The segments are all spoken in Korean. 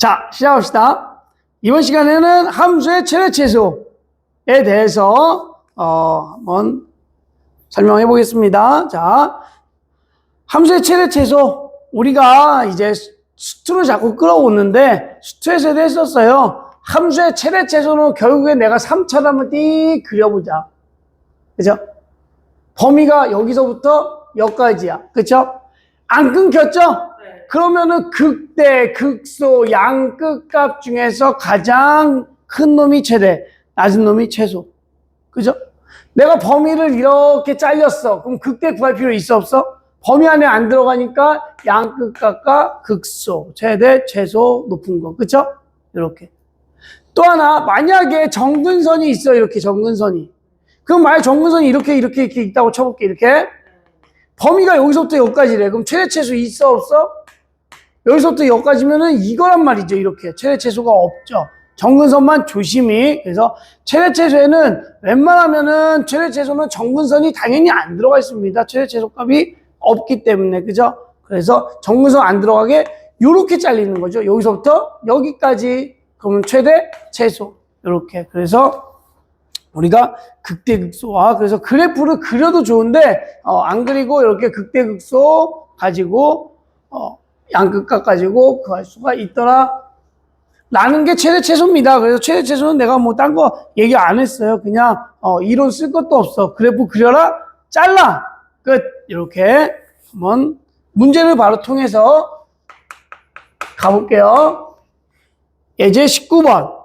자, 시작합시다. 이번 시간에는 함수의 최대 최소에 대해서 어, 한번 설명해 보겠습니다. 자, 함수의 최대 최소 우리가 이제 수트로 자꾸 끌어오는데 수트에서도 했었어요. 함수의 최대 최소는 결국에 내가 3차를 한번 띡 그려보자. 그죠? 범위가 여기서부터 여기까지야. 그쵸? 안 끊겼죠? 네. 그러면은 극대, 극소, 양 끝값 중에서 가장 큰 놈이 최대, 낮은 놈이 최소. 그죠? 내가 범위를 이렇게 잘렸어. 그럼 극대 구할 필요 있어, 없어? 범위 안에 안 들어가니까 양 끝값과 극소, 최대, 최소, 높은 거. 그쵸? 이렇게. 또 하나, 만약에 정근선이 있어, 이렇게 정근선이. 그럼 만약 정근선이 이렇게, 이렇게, 이렇게 있다고 쳐볼게, 이렇게. 범위가 여기서부터 여기까지래. 그럼 최대 최소 있어 없어? 여기서부터 여기까지면은 이거란 말이죠. 이렇게 최대 최소가 없죠. 정근선만 조심히. 그래서 최대 최소에는 웬만하면은 최대 최소는 정근선이 당연히 안 들어가 있습니다. 최대 최소값이 없기 때문에 그죠? 그래서 정근선 안 들어가게 요렇게 잘리는 거죠. 여기서부터 여기까지 그러면 최대 최소 이렇게. 그래서 우리가 극대극소와 그래서 그래프를 그려도 좋은데 어, 안 그리고 이렇게 극대극소 가지고 어, 양극각 가지고 구할 수가 있더라 라는 게 최대 최소입니다. 그래서 최대 최소는 내가 뭐 딴 거 얘기 안 했어요. 그냥 어, 이론 쓸 것도 없어. 그래프 그려라 잘라 끝 이렇게 한번 문제를 바로 통해서 가볼게요. 예제 19번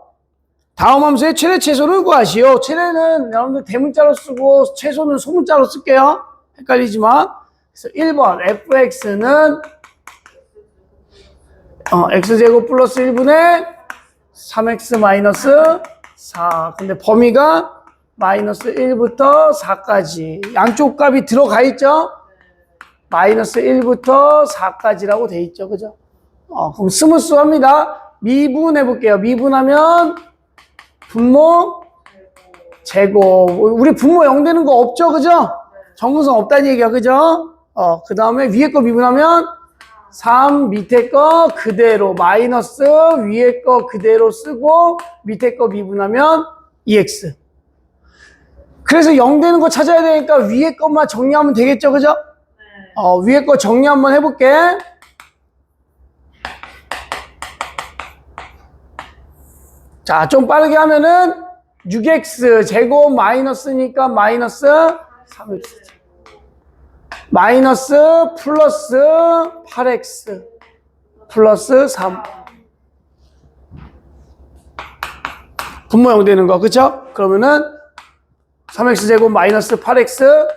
다음 함수의 최대 최소를 구하시오. 최대는 여러분들 대문자로 쓰고 최소는 소문자로 쓸게요. 헷갈리지 마. 그래서 1번 fx는 어, x제곱 플러스 1분의 3x 마이너스 4. 근데 범위가 마이너스 1부터 4까지. 양쪽 값이 들어가 있죠? 마이너스 1부터 4까지라고 돼 있죠. 그죠? 어, 그럼 스무스합니다. 미분해 볼게요. 미분하면 분모 제곱. 우리 분모 0 되는 거 없죠? 그죠? 정근선 없다는 얘기야. 그죠? 어, 그 다음에 위에 거 미분하면 3 밑에 거 그대로 마이너스 위에 거 그대로 쓰고 밑에 거 미분하면 2x. 그래서 0 되는 거 찾아야 되니까 위에 것만 정리하면 되겠죠? 그죠? 어, 위에 거 정리 한번 해볼게. 자, 좀 빠르게 하면은 6x 제곱 마이너스니까 마이너스 3x 마이너스 플러스 8x 플러스 3 분모 0 되는 거 그쵸? 그러면은 3x 제곱 마이너스 8x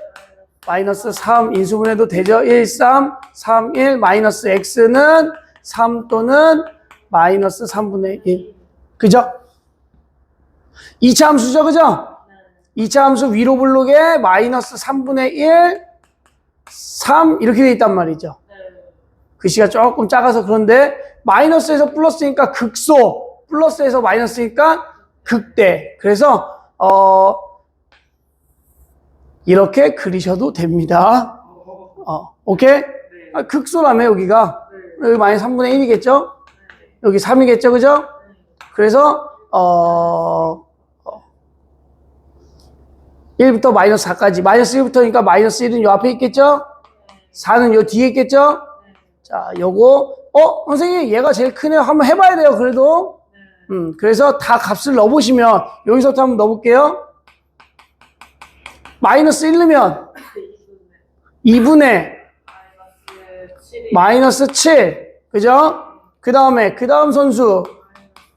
마이너스 3 인수분해도 되죠? 1, 3, 3, 1 마이너스 x는 3 또는 마이너스 3분의 1 그죠? 2차 함수죠, 그죠? 2차 함수 위로 블록에 마이너스 3분의 1, 3 이렇게 돼 있단 말이죠. 글씨가 조금 작아서 그런데 마이너스에서 플러스니까 극소, 플러스에서 마이너스니까 극대. 그래서 어 이렇게 그리셔도 됩니다. 어, 오케이? 아, 극소라며 여기가 여기 마이너스 3분의 1이겠죠? 여기 3이겠죠, 그죠? 그래서 어, 어 1부터 마이너스 4까지 마이너스 1부터니까 마이너스 1은 요 앞에 있겠죠? 4는 요 뒤에 있겠죠? 자, 요거 어 선생님 얘가 제일 크네요. 한번 해봐야 돼요. 그래도 음 그래서 다 값을 넣어보시면 여기서부터 한번 넣어볼게요. 마이너스 1 넣으면 2분의 마이너스 7 그죠? 그 다음에 그 다음 선수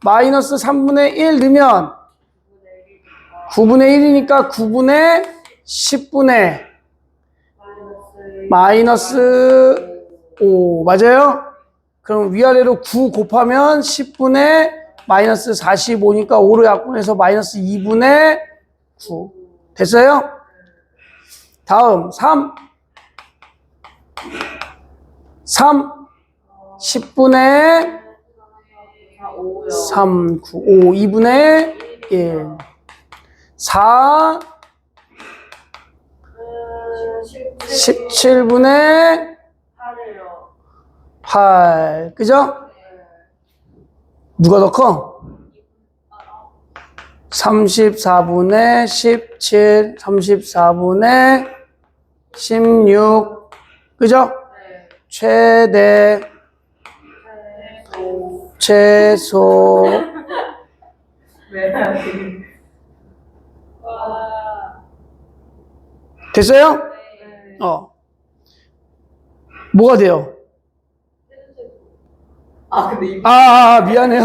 마이너스 3분의 1 넣으면 9분의 1이니까 9분의 10분의 마이너스 5 맞아요? 그럼 위아래로 9 곱하면 10분의 마이너스 45니까 5로 약분해서 마이너스 2분의 9 됐어요? 다음 3 3 10분의 3, 9, 5, 2분의 1. 4, 17분의 8. 그죠? 누가 더 커? 34분의 17, 34분의 16. 그죠? 네. 최대, 최소. 네. 와. 됐어요? 네. 어. 뭐가 돼요? 아 근데 이 아, 아, 미안해요.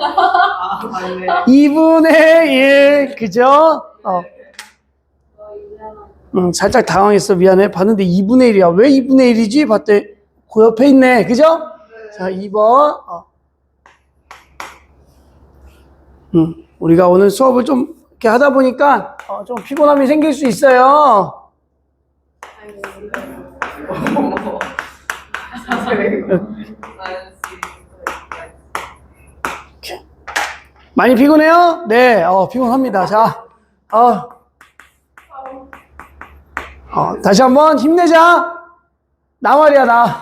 아 맞네. 2분의 1. 그죠? 어. 음, 살짝 당황했어. 미안해. 봤는데 2분의 1이야. 왜 2분의 1이지? 봤더니 그 옆에 있네. 그죠? 자, 2번. 어. 음, 우리가 오늘 수업을 좀 이렇게 하다 보니까 어, 좀 피곤함이 생길 수 있어요. 많이 피곤해요? 네, 어, 피곤합니다. 자, 어, 어, 다시 한번 힘내자. 나 말이야, 나.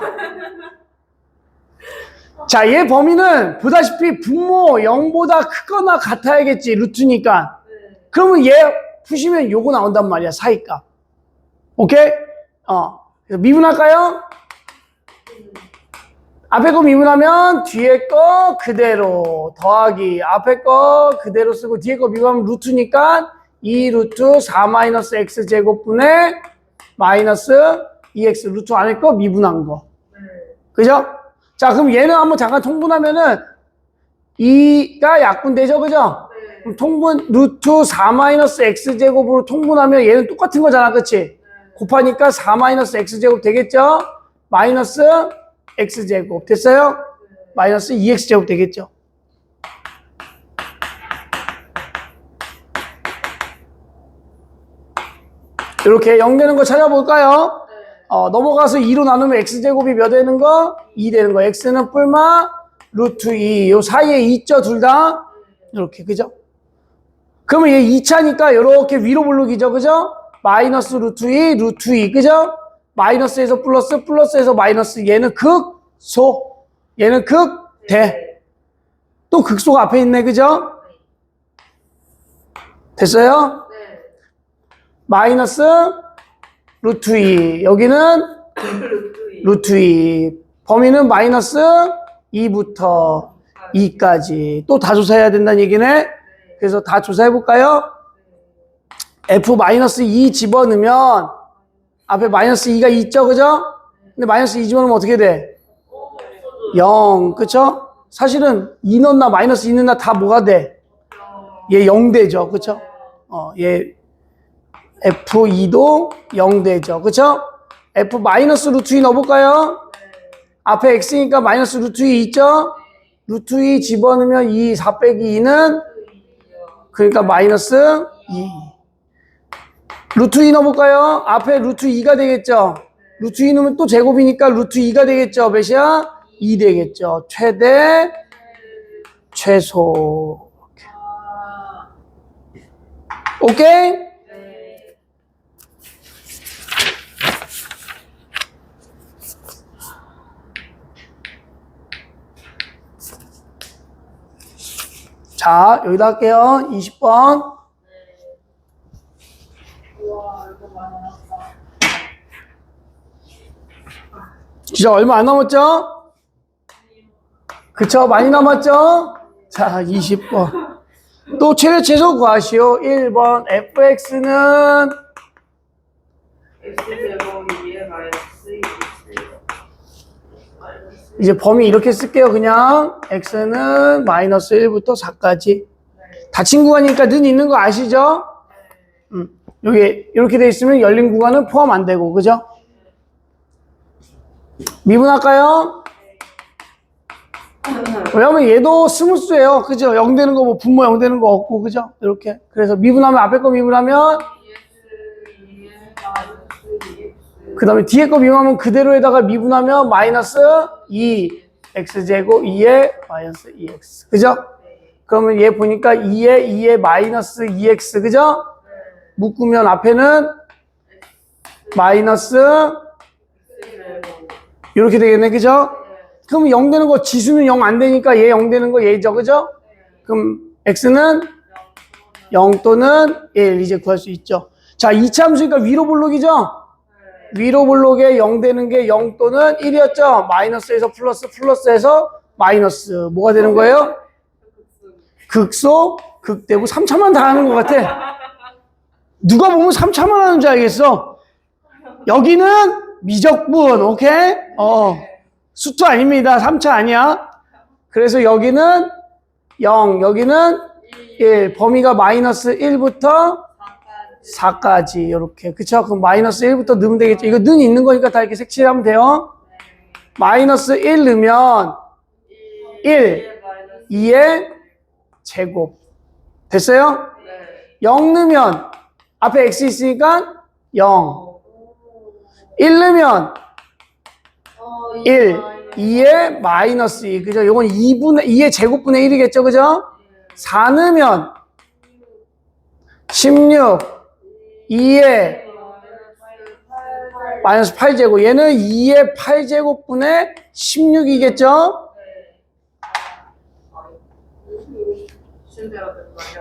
자, 얘 범위는 보다시피 분모 0보다 크거나 같아야겠지, 루트니까. 그러면 얘 푸시면 요거 나온단 말이야, 사이값. 오케이? 어. 미분할까요? 앞에 거 미분하면 뒤에 거 그대로 더하기 앞에 거 그대로 쓰고 뒤에 거 미분하면 루트니까 2 루트 4 마이너스 x 제곱분의 마이너스 2x 루트 안에 거 미분한 거 그죠? 자 그럼 얘는 한번 잠깐 통분하면은 2가 약분되죠 그죠? 통분 루트 4 마이너스 x 제곱으로 통분하면 얘는 똑같은 거잖아 그치? 곱하니까 4 마이너스 x 제곱 되겠죠? 마이너스 x 제곱 됐어요? 마이너스 2x 제곱 되겠죠? 이렇게 0 되는 거 찾아볼까요? 어, 넘어가서 2로 나누면 x 제곱이 몇 되는 거? 2 되는 거. x는 뿔마 루트 2. 요 사이에 있죠, 둘 다? 이렇게, 그죠? 그러면 얘 2차니까 이렇게 위로 블록이죠, 그죠? 마이너스 루트 2, 루트 2, 그죠? 마이너스에서 플러스, 플러스에서 마이너스. 얘는 극 소, 얘는 극 대. 또 극소가 앞에 있네, 그죠? 됐어요? 네. 마이너스 루트 2. 여기는 루트 2. 범위는 마이너스 2부터 2까지. 또 다 조사해야 된다는 얘기네. 그래서 다 조사해 볼까요? f 마이너스 2 집어넣으면 앞에 마이너스 2가 있죠, 그죠? 근데 마이너스 2 집어넣으면 어떻게 돼? 0, 그쵸? 사실은 2 넣나 마이너스 2 넣나 다 뭐가 돼? 얘0 되죠, 그쵸? 어, 얘 F2도 0 되죠. 그쵸? F 마이너스 루트 2 넣어볼까요? 앞에 X니까 마이너스 루트 2 있죠? 루트 2 집어넣으면 2, 4 빼기 2는 그러니까 마이너스 2. 루트 2 넣어볼까요? 앞에 루트 2가 되겠죠? 루트 2 넣으면 또 제곱이니까 루트 2가 되겠죠? 몇이야? 2 되겠죠? 최대, 최소. 오케이? 자, 여기다 할게요. 20번. 진짜 얼마 안 남았죠? 그쵸? 많이 남았죠? 자, 20번. 또 최대 최소 구하시오. 1번. fx는 X제곱이 2의 마이너스 2 마 이제 범위 이렇게 쓸게요. 그냥 x는 마이너스 1부터 4까지. 닫힌 구간이니까 는 있는 거 아시죠? 음, 여기 이렇게 돼 있으면 열린 구간은 포함 안 되고, 그죠? 미분할까요? 왜냐면 얘도 스무스예요. 그죠? 0 되는 거, 뭐 분모 0 되는 거 없고, 그죠? 이렇게. 그래서 미분하면 앞에 거 미분하면 2x 2의 마이너스 2x 그 다음에 뒤에 거 미분하면 그대로에다가 미분하면 마이너스 2 x제곱 2의 마이너스 2x. 그죠? 그러면 얘 보니까 2의 2의 마이너스 2x. 그죠? 묶으면 앞에는 마이너스 이렇게 되겠네. 그죠? 그럼 0 되는 거 지수는 0 안 되니까 얘 0 되는 거 얘죠. 그죠? 그럼 x는 0 또는 1 이제 구할 수 있죠. 자, 이차 함수니까 위로 볼록이죠? 위로 볼록에 0 되는 게 0 또는 1이었죠? 마이너스에서 플러스, 플러스에서 마이너스. 뭐가 되는 거예요? 극소, 극대고 3차만 다 하는 것 같아. 누가 보면 3차만 하는 줄 알겠어. 여기는 미적분, 오케이? 어. 수투 아닙니다. 3차 아니야. 그래서 여기는 0, 여기는 1. 범위가 마이너스 1부터 4까지 이렇게 그쵸? 그럼 마이너스 1부터 넣으면 되겠죠. 이거 는 있는 거니까 다 이렇게 색칠하면 돼요. 마이너스 1 넣으면 1, 2의 제곱 됐어요? 0 넣으면 앞에 x 있으니까 0 1 넣으면 1 2의 마이너스 2 그죠? 요건 2분의 2의 제곱분의 1이겠죠 그죠? 4 넣으면 16 2의 마이너스 8제곱 얘는 2의 8제곱분의 16이겠죠?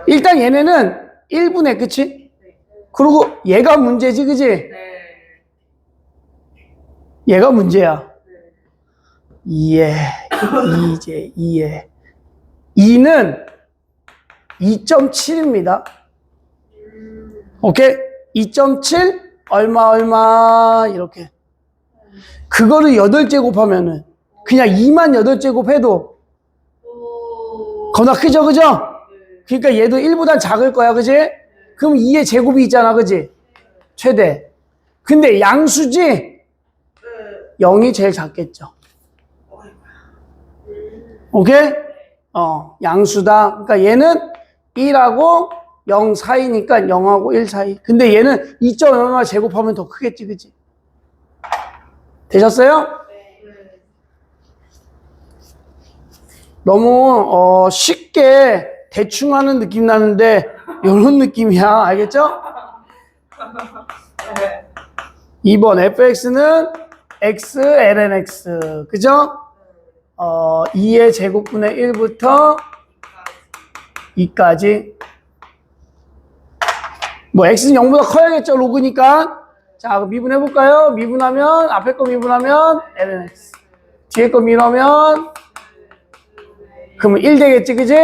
일단 얘네는 1분의 그치? 그리고 얘가 문제지 그지? 얘가 문제야 2에 2제 2에 2는 2.7입니다 오케이? 2.7 얼마 얼마 이렇게 그거를 8제 곱 하면은 그냥 2만 8제 곱 해도 겁나 크죠 그죠? 그러니까 얘도 1보단 작을 거야 그지? 그럼 2의 제곱이 있잖아 그지? 최대 근데 양수지? 0이 제일 작겠죠 오케이? 어 양수다 그러니까 얘는 1하고 0 사이니까 0하고 1 사이 근데 얘는 2점 얼마 제곱하면 더 크겠지 그지? 되셨어요? 너무 어, 쉽게 대충 하는 느낌 나는데 이런 느낌이야 알겠죠? 2번 fx는 x ln x 그죠? 어, 2의 제곱분의 1부터 2까지 뭐 x는 0보다 커야겠죠 로그니까 자 그럼 미분해 볼까요? 미분하면 앞에 거 미분하면 ln x 뒤에 거 미분하면 그러면 1 되겠지, 그지?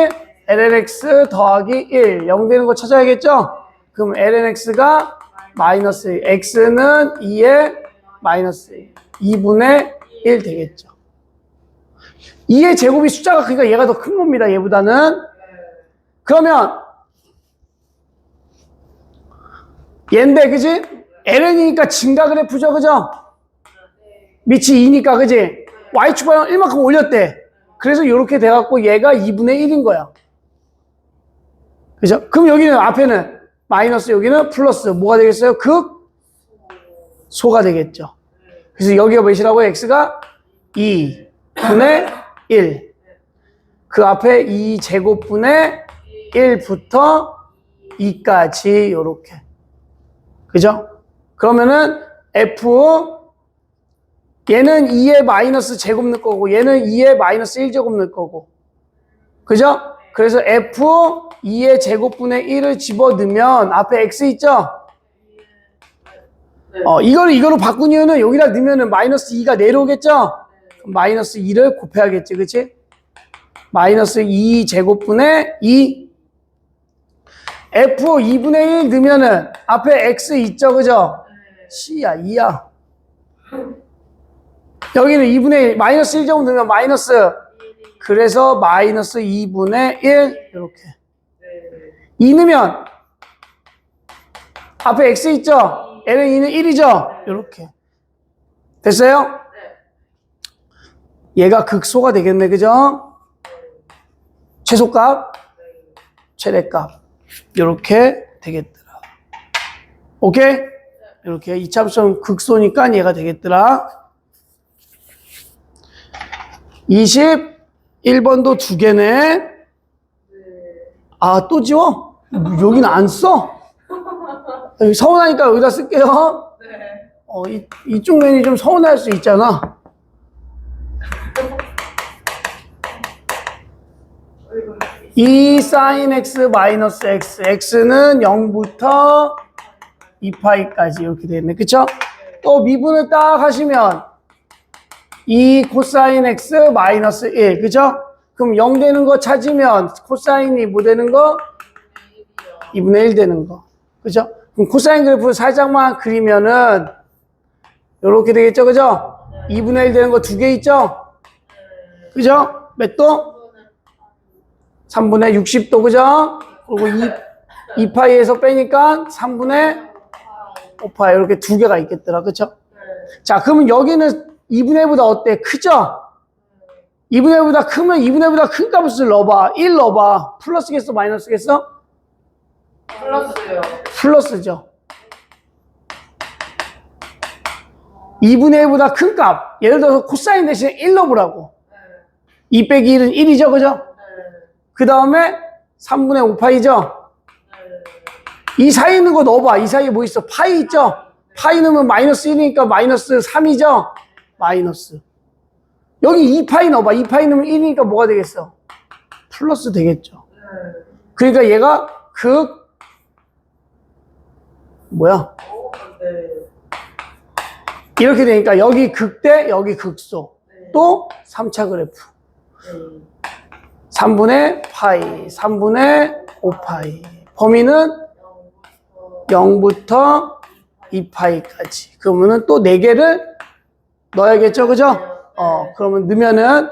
lnx 더하기 1, 0 되는 거 찾아야겠죠? 그럼 lnx가 마이너스 1, x는 2의 마이너스 1, 2분의 1 되겠죠. 2의 제곱이 숫자가 그러니까 얘가 더 큰 겁니다, 얘보다는. 그러면 얘인데, 그지? ln이니까 증가 그래프죠, 그죠? 밑이 2니까, 그지? y축방을 1만큼 올렸대. 그래서 이렇게 돼갖고 얘가 2분의 1인 거야. 그죠? 그럼 여기는 앞에는 마이너스 여기는 플러스 뭐가 되겠어요? 극 소가 되겠죠. 그래서 여기가 몇이라고 x가 2 분의 1. 그 앞에 2 제곱분의 1부터 2까지 요렇게. 그죠? 그러면은 f 얘는 2의 마이너스 제곱 넣을 거고 얘는 2의 마이너스 1제곱 넣을 거고 그죠? 그래서 f 2의 제곱분의 1을 집어넣으면 앞에 x 있죠? 어, 이거를 이거로 바꾼 이유는 여기다 넣으면은 마이너스 2가 내려오겠죠? 마이너스 2를 곱해야겠지, 그치? 마이너스 2 제곱분의 2 f 2분의 1 넣으면은 앞에 x 있죠, 그죠? c야, 2야. 여기는 2분의 1, 마이너스 1 제곱 넣으면 마이너스 그래서 마이너스 2분의 1 이렇게 2 넣으면 앞에 x 있죠? ln 2는 1이죠? 이렇게 됐어요? 얘가 극소가 되겠네 그죠? 최소값 최대값 이렇게 되겠더라 오케이? 이렇게 이차함수는 극소니까 얘가 되겠더라 21번도 두 개네. 아, 또 지워? 여기는 안 써? 서운하니까 여기다 쓸게요. 어, 이, 이쪽 면이 좀 서운할 수 있잖아. 2 sin x 마이너스 x. x는 0부터 2파이까지 이렇게 되겠네. 그쵸? 또 미분을 딱 하시면 2 코사인 x 마이너스 1. 그죠? 그럼 0 되는 거 찾으면 코사인이 뭐 되는 거? 2분의 1 되는 거. 그죠? 그럼 코사인 그래프 살짝만 그리면은 이렇게 되겠죠. 그죠? 2분의 1 되는 거 두 개 있죠? 그죠? 몇 도? 3분의 60도. 그죠? 그리고 2, 2파이에서 빼니까 3분의 5파이. 이렇게 두 개가 있겠더라. 그죠? 자, 그러면 여기는 2분의 1보다 어때? 크죠? 2분의 1보다 크면 2분의 1보다 큰 값을 넣어봐. 1 넣어봐. 플러스겠어? 마이너스겠어? 플러스요. 플러스죠. 2분의 1보다 큰 값. 예를 들어서 코사인 대신에 1 넣어보라고. 2 빼기 1은 1이죠. 그죠? 그 다음에 3분의 5파이죠? 이 사이에 있는 거 넣어봐. 이 사이에 뭐 있어? 파이 있죠? 파이 넣으면 마이너스 1이니까 마이너스 3이죠? 마이너스. 여기 2파이 넣어봐. 2파이 넣으면 1이니까 뭐가 되겠어? 플러스 되겠죠. 그러니까 얘가 극, 뭐야? 이렇게 되니까 여기 극대, 여기 극소. 또 3차 그래프. 3분의 파이, 3분의 5파이. 범위는 0부터 2파이까지. 그러면은 또 4개를 넣어야겠죠, 그죠? 어, 그러면 넣으면은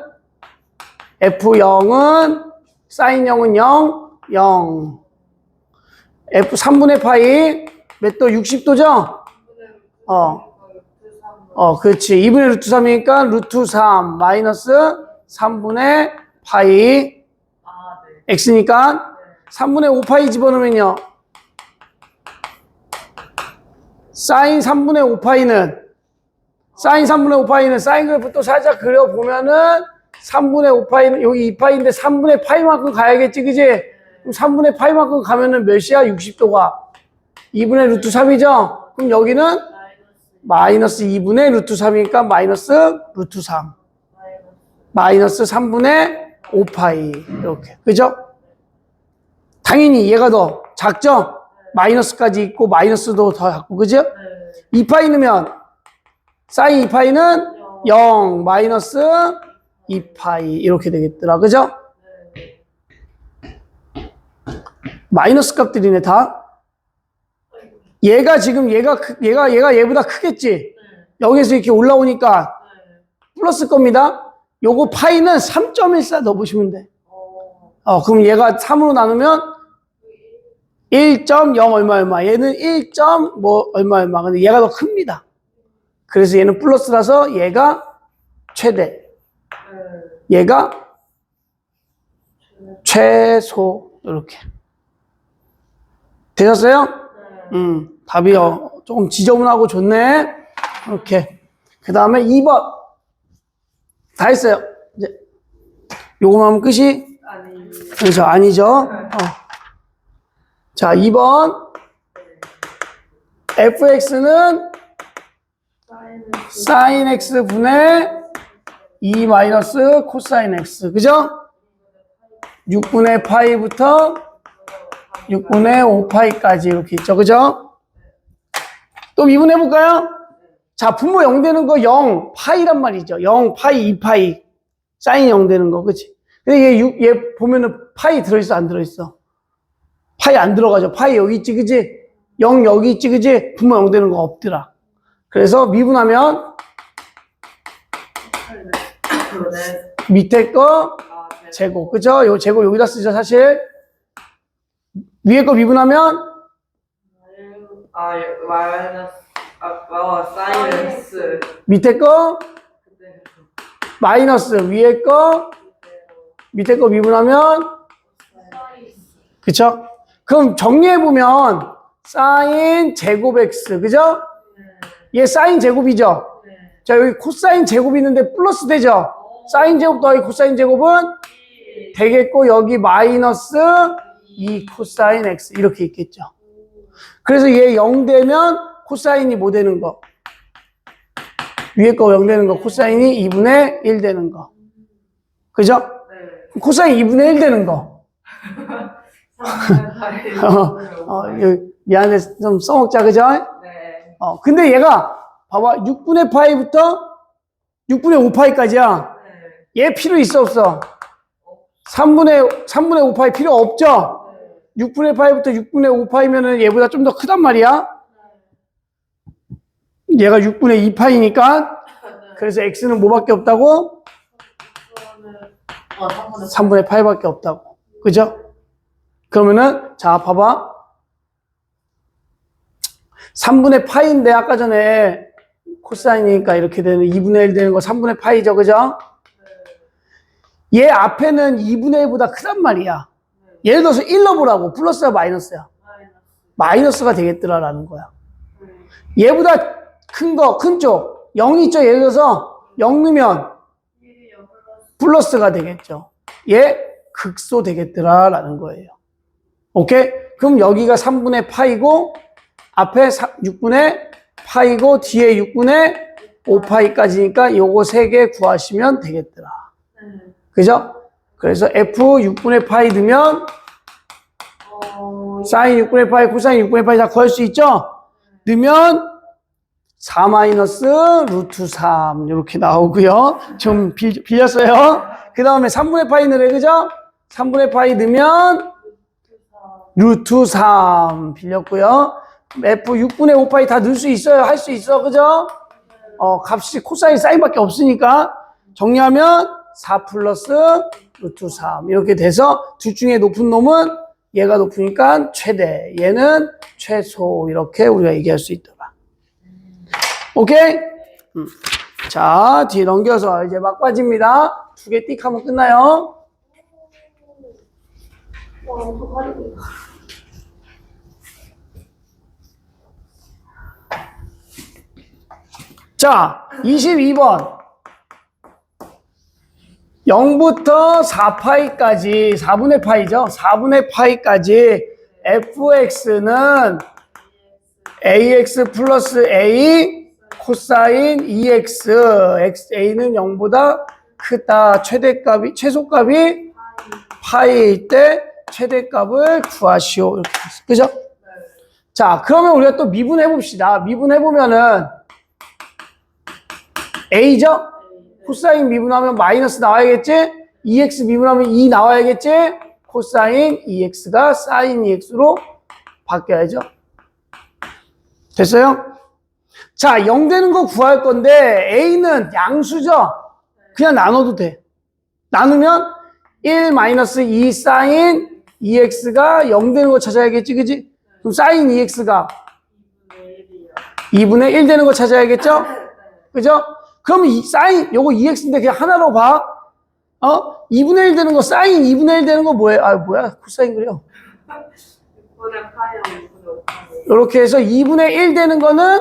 F0은, 사인 0은 0, 0. F 3분의 파이, 몇 도? 60도죠? 어. 어, 그렇지. 2분의 루트 3이니까 루트 3 마이너스 3분의 파이 아, 네. x니까 3분의 5파이 집어넣으면요. 사인 3분의 5파이는 사인 3분의 5파이는 사인 그래프 또 살짝 그려보면은 3분의 5파이는 여기 2파이인데 3분의 파이만큼 가야겠지 그지? 그럼 3분의 파이만큼 가면은 몇이야? 60도가 2분의 루트 3이죠? 그럼 여기는 마이너스 2분의 루트 3이니까 마이너스 루트 3 마이너스 3분의 5파이. 이렇게. 그죠? 당연히 얘가 더 작죠? 마이너스까지 있고 마이너스도 더 작고 그죠? 2파이 넣으면 사인 2파이는 0 마이너스 2파이 이렇게 되겠더라. 그죠? 마이너스 값들이네 다. 얘가 지금 얘가 크- 얘가 얘가 얘보다 크겠지? 여기서 이렇게 올라오니까 플러스 겁니다 요거 파이는 3.14 넣어보시면 돼 어, 그럼 얘가 3으로 나누면 1.0 얼마 얼마. 얘는 1. 뭐 얼마 얼마. 근데 얘가 더 큽니다. 그래서 얘는 플러스라서 얘가 최대. 얘가 최소. 이렇게. 되셨어요? 음, 답이 어, 조금 지저분하고 좋네. 이렇게. 그 다음에 2번. 다 했어요. 이제 요거만 하면 끝이. 그렇죠. 아니죠. 어. 자, 2번. fx는 sin x 분의 2 마이너스 코사인 x. 그죠? 6분의 파이부터 6분의 5파이까지 이렇게 있죠. 그죠? 또 미분해 볼까요? 자, 분모 0 되는 거 0, 파이란 말이죠. 0, 파이, 2파이. 사인 0 되는 거. 그치? 근데 얘, 육- 얘 보면은 파이 들어있어, 안 들어있어? 파이 안 들어가죠. 파이 여기 있지, 그지? 0 여기 있지, 그지? 분모 0 되는 거 없더라. 그래서 미분하면. 밑에 거. 제곱, 그죠? 요 제곱 여기다 쓰죠, 사실. 위에 거 미분하면 아, 마이너스. 아, 와, 사이언스. 밑에 거 마이너스, 위에 거 밑에 거 미분하면 그쵸? 그럼 정리해보면 사인 제곱 x, 그죠? 얘 사인 제곱이죠? 자, 여기 코사인 제곱이 있는데 플러스 되죠? 사인 제곱 더하기 코사인 제곱은 되겠고, 여기 마이너스 2 코사인 x. 이렇게 있겠죠. 그래서 얘 0 되면 코사인이 뭐 되는 거? 위에 거 0 되는 거, 코사인이 2분의 1 되는 거. 그죠? 네. 코사인 2분의 1 되는 거. 3분의 8. 어, 어, 미안해. 좀 써먹자, 그죠? 네. 어, 근데 얘가, 봐봐. 6분의 파이부터 6분의 5파이까지야. 네. 얘 필요 있어, 없어? 3분의, 3분의 5파이 필요 없죠? 네. 6분의 파이부터 6분의 5파이면은 얘보다 좀 더 크단 말이야. 얘가 6분의 2파이니까. 그래서 x는 뭐밖에 없다고? 어, 3분의 3분의 8밖에 없다고. 그죠? 그러면은, 자, 봐봐. 3분의 파인데, 아까 전에 코사인이니까 이렇게 되는 2분의 1 되는 거 3분의 파이죠. 그죠? 얘 앞에는 2분의 1보다 크단 말이야. 예를 들어서 1로 보라고. 플러스야, 마이너스야. 마이너스. 마이너스가 되겠더라라는 거야. 네. 얘보다 큰 거, 큰 쪽. 0 있죠? 예를 들어서 0 넣으면 1이요 플러스. 플러스가 되겠죠. 얘 극소 되겠더라라는 거예요. 오케이? 그럼 여기가 3분의 파이고 앞에 6분의 파이고 뒤에 6분의 5파이까지니까 요거 세개 구하시면 되겠더라. 네. 그죠? 그래서 F 6분의 파이 넣으면 어, 사인 6분의 파이, 코사인 6분의 파이 다 구할 수 있죠? 넣으면 4 마이너스 루트 3 이렇게 나오고요. 좀 빌, 빌렸어요. 그 다음에 3분의 파이 넣으래 그죠? 3분의 파이 넣으면 루트 3 빌렸고요. F 6분의 5파이 다 넣을 수 있어요. 할 수 있어. 그죠? 어, 값이 코사인 사인밖에 없으니까 정리하면 4 플러스 루트 3 이렇게 돼서 둘 중에 높은 놈은 얘가 높으니까 최대, 얘는 최소 이렇게 우리가 얘기할 수 있더라. 오케이? 음. 자, 뒤에 넘겨서 이제 막바지입니다. 두 개 띡 하면 끝나요. 자, 22번. 0부터 4파이까지, 4분의 파이죠? 4분의 파이까지 fx는 ax 플러스 a 코사인 2x, x, a는 0보다 크다. 최대값이, 최소값이 파이일 때 최대값을 구하시오. 이렇게. 그죠? 자, 그러면 우리가 또 미분해 봅시다. 미분해 보면은 a죠? 코사인 미분하면 마이너스 나와야겠지? 2x 미분하면 2 나와야겠지? 코사인 2x가 사인 2x로 바뀌어야죠. 됐어요? 자, 0 되는 거 구할 건데 a는 양수죠? 그냥 나눠도 돼. 나누면 1 마이너스 2 사인 2x가 0 되는 거 찾아야겠지, 그지? 그럼 사인 2x가 2분의 1 되는 거 찾아야겠죠? 그죠? 그럼 이 사인 요거 2x인데 그냥 하나로 봐. 어? 2분의 1 되는 거 사인 2분의 1 되는 거 뭐예요? 아 뭐야? 코사인 그려. 6분의 8이랑 6분의 5파이. 이렇게 해서 2분의 1 되는 거는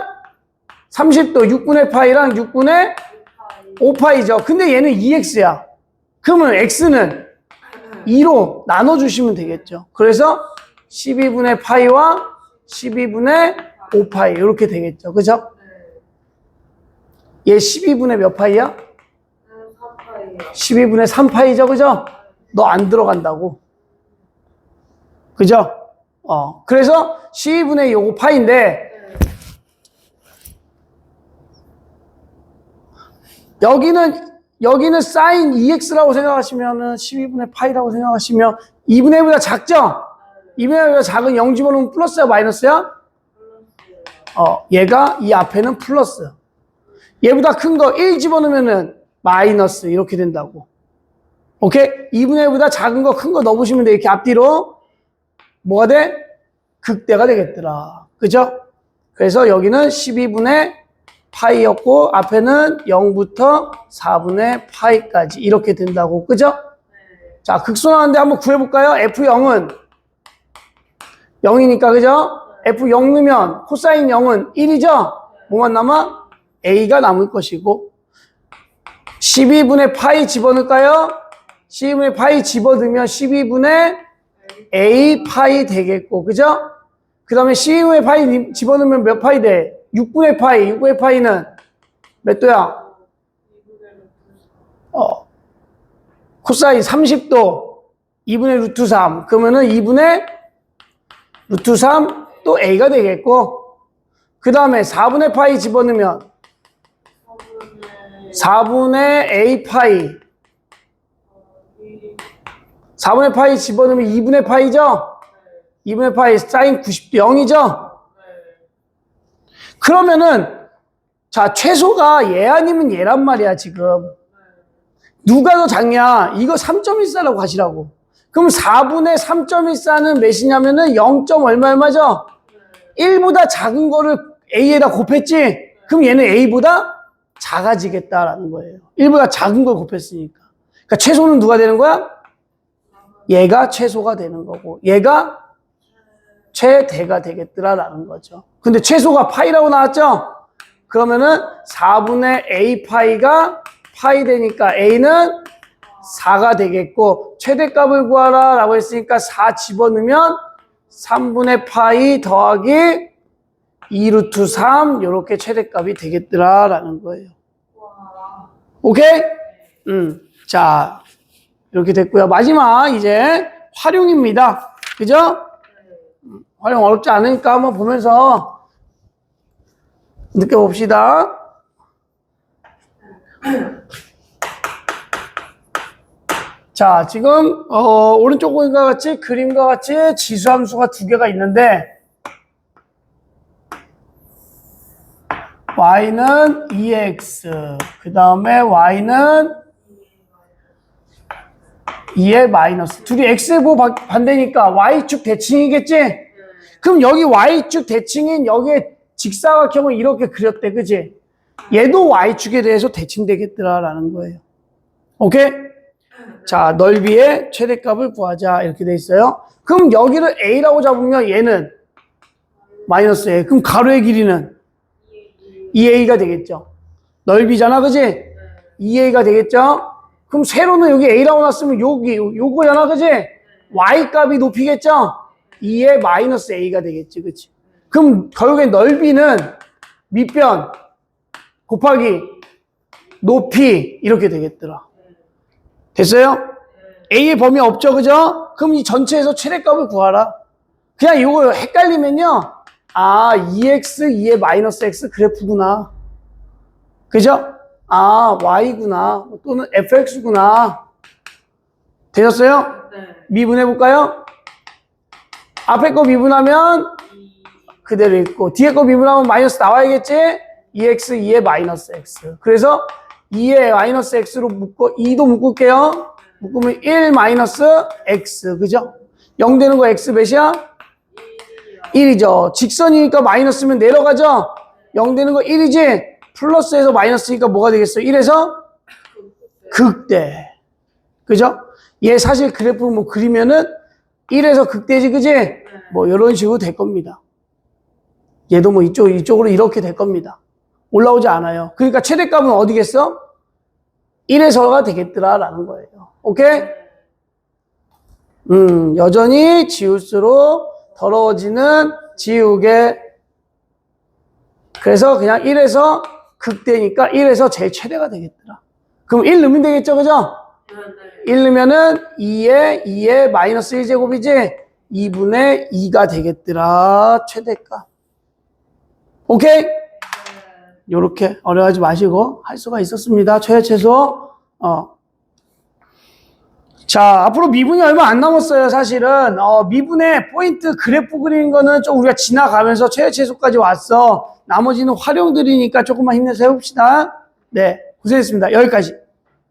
30도 6분의 파이랑 6분의 5파이죠. 근데 얘는 2x야. 그러면 x는 2로 나눠 주시면 되겠죠. 그래서 12분의 파이와 12분의 5파이 이렇게 되겠죠. 그죠? 얘 12분의 몇 파이야? 4파이요. 12분의 3파이죠, 그죠? 너 안 들어간다고. 그죠? 어, 그래서 12분의 요거 파인데, 여기는, 여기는 사인 2x라고 생각하시면은 12분의 파이라고 생각하시면 2분의 1보다 작죠? 2분의 1보다 작은 0 집어넣으면 플러스야, 마이너스야? 어, 얘가 이 앞에는 플러스. 얘보다 큰 거 1 집어넣으면은 마이너스 이렇게 된다고. 오케이? 2분의 1보다 작은 거 큰 거 넣으시면 돼. 이렇게 앞뒤로 뭐가 돼? 극대가 되겠더라. 그죠? 그래서 여기는 12분의 파이였고 앞에는 0부터 4분의 파이까지 이렇게 된다고. 그죠? 자, 극소 나왔는데 한번 구해볼까요? F0은 0이니까 그죠? F0 넣으면 코사인 0은 1이죠? 뭐만 남아? A가 남을 것이고 12분의 파이 집어넣을까요? 12분의 파이 집어넣으면 12분의 A 파이 되겠고 그죠? 그 다음에 12분의 파이 집어넣으면 몇 파이 돼? 6분의 파이 6분의 파이는 몇 도야? 어, 코사인 30도 2분의 루트 3. 그러면은 2분의 루트 3 또 a가 되겠고, 그 다음에 4분의 파이 집어넣으면 4분의 4분의 a 파이. 2. 4분의 파이 집어넣으면 2분의 파이죠? 2분의 파이 사인 90도 0이죠? 그러면은, 자, 최소가 얘 아니면 얘란 말이야, 지금. 누가 더 작냐? 이거 3.14라고 하시라고. 그럼 4분의 3.14는 몇이냐면은 0. 얼마 얼마죠? 1보다 작은 거를 A에다 곱했지? 그럼 얘는 A보다 작아지겠다라는 거예요. 1보다 작은 걸 곱했으니까. 그러니까 최소는 누가 되는 거야? 얘가 최소가 되는 거고, 얘가 최대가 되겠더라라는 거죠. 근데 최소가 파이라고 나왔죠? 그러면은 4분의 A 파이가 파이 되니까 A는 4가 되겠고, 최대값을 구하라 라고 했으니까 4 집어넣으면 3분의 파이 더하기 2루트 3, 요렇게 최대값이 되겠더라 라는 거예요. 와. 오케이? 음. 자, 이렇게 됐고요. 마지막, 이제 활용입니다. 그죠? 활용 어렵지 않으니까 한번 보면서 느껴봅시다. 자, 지금, 어, 오른쪽과 같이 그림과 같이 지수함수가 두 개가 있는데, y는 2x, 그 다음에 y는 2의 마이너스. 둘이 x고 반대니까 y축 대칭이겠지? 그럼 여기 y축 대칭인 여기에 직사각형을 이렇게 그렸대, 그지? 얘도 y축에 대해서 대칭되겠더라라는 거예요. 오케이? 자, 넓이의 최대값을 구하자. 이렇게 돼 있어요. 그럼 여기를 a라고 잡으면 얘는 마이너스 a. 그럼 가로의 길이는 2a가 되겠죠. 넓이잖아, 그지? 2a가 되겠죠? 그럼 세로는 여기 a라고 놨으면 여기, 요- 요거잖아, 그지? y 값이 높이겠죠? 2의 마이너스 a가 되겠지, 그치? 그럼 결국에 넓이는 밑변 곱하기 높이 이렇게 되겠더라. 됐어요? a의 범위 없죠, 그죠? 그럼 이 전체에서 최대값을 구하라. 그냥 이거 헷갈리면요. 아, 2x, 2의 마이너스 x 그래프구나. 그죠? 아, y구나. 또는 fx구나. 되셨어요? 네. 미분해볼까요? 앞에 거 미분하면 그대로 있고, 뒤에 거 미분하면 마이너스 나와야겠지? 2x, 2의 마이너스 x. 그래서 2의 마이너스 x로 묶고, 2도 묶을게요. 묶으면 1 마이너스 x. 그죠? 0 되는 거 x 몇이야? 1이죠. 직선이니까 마이너스면 내려가죠? 0 되는 거 1이지? 플러스에서 마이너스니까 뭐가 되겠어? 1에서 극대. 그죠? 얘 사실 그래프 뭐 그리면은 1에서 극대지, 그지? 뭐 이런 식으로 될 겁니다. 얘도 뭐 이쪽, 이쪽으로 이렇게 될 겁니다. 올라오지 않아요. 그러니까 최대값은 어디겠어? 1에서가 되겠더라라는 거예요. 오케이? 음, 여전히 지울수록 더러워지는 지우개. 그래서 그냥 1에서 극대니까 1에서 제일 최대가 되겠더라. 그럼 1 넣으면 되겠죠, 그죠? 1 넣으면은 2에 2에 마이너스 1제곱이지 2분의 2가 되겠더라, 최대값. 오케이? 요렇게 어려워하지 마시고 할 수가 있었습니다. 최대 최소. 어. 자, 앞으로 미분이 얼마 안 남았어요, 사실은. 어, 미분의 포인트 그래프 그리는 거는 좀 우리가 지나가면서 최대 최소까지 왔어. 나머지는 활용들이니까 조금만 힘내서 해봅시다. 네, 고생했습니다. 여기까지.